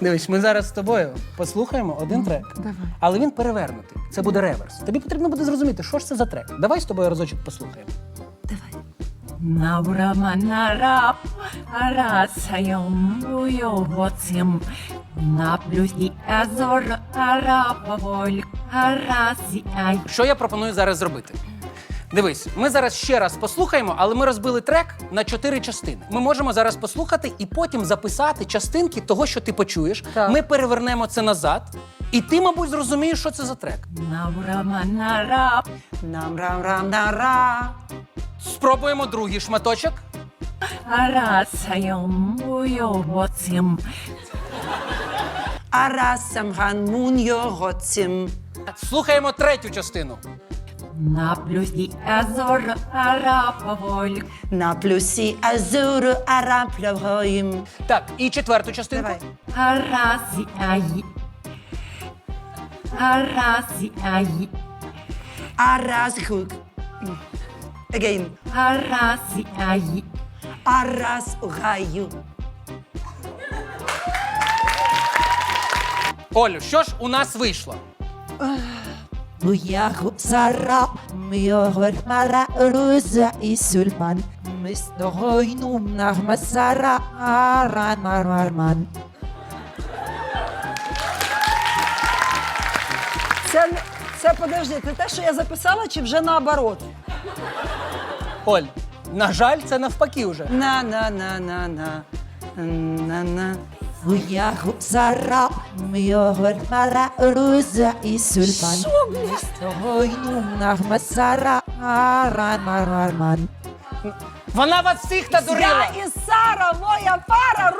Дивись, ми зараз з тобою послухаємо один трек, давай. але він перевернутий. Це буде реверс. Тобі потрібно буде зрозуміти, що ж це за трек. Давай з тобою разочок послухаємо. Навраманарап, арасайом буйовоцим, наплюсі азор арапаволь, арасіай. Що я пропоную зараз зробити? Дивись, ми зараз ще раз послухаємо, але ми розбили трек на чотири частини. Ми можемо зараз послухати і потім записати частинки того, що ти почуєш. Так. Ми перевернемо це назад, і ти, мабуть, зрозумієш, що це за трек. Навраманарап, Нам рам рам на ра. Спробуємо другий шматочок. арасайом Арасам ган мун його цим. Слухаємо третю частину. Наплюсі азор арапаволь, На плюсі азуру араплявгоїм. Так, і четверту частинку. Давай. арасіай. Арасіай, Арас гук. Again. арасіай. Арас гаю. Олю, що ж у нас вийшло? Буяху сара, мйогор мара руза і сульман. Ми з тобою нагмасара, аран мармарман. Це, це подожди, це те, що я записала, чи вже наоборот? Оль, на жаль, це навпаки вже. На на На на на на на. На на. Буяху сара, мйогор мара руза і сульман. Тобою нагмасара, аран мармарман. Вона вас всіх надурила. Я і Сара, моя пара.